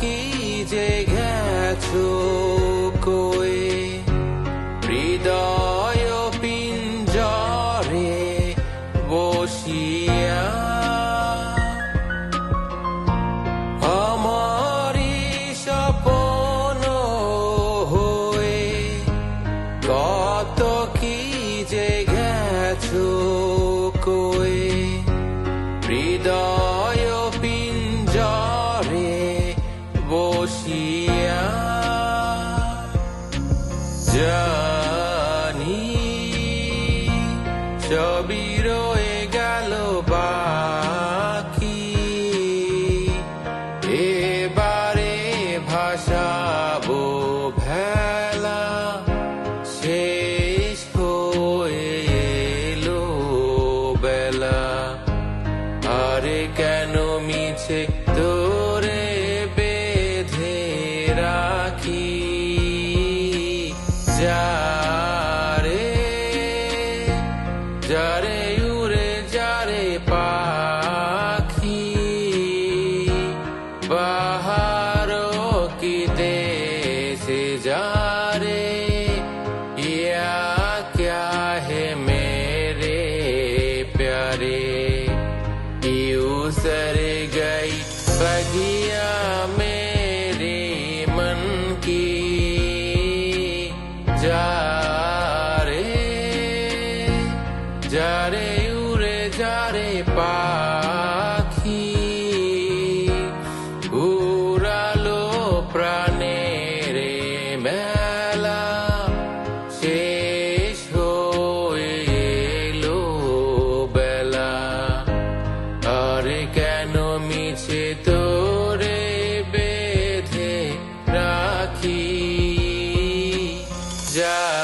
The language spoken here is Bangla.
কি যে গেছো কই? হৃদয় পিঞ্জরে বসিয়া আমারি সপন হয়ে কত কি যে গেছো কই? হৃদয় জানি সবই রয়ে গেল বাকি এবারে ভাসাবো ভেলা শেষ হয়ে এলো বেলা। जा रे जा रे उरे पाखी। बाहरों की देश जा रे, या क्या है मेरे प्यारे? यू सरे রে উড়ে যা রে পাখি, উড়ালো প্রাণে রে মেলা। শেষ হলো বেলা। আরে কেন মিছে তোরে বেঁধে রাখি? যা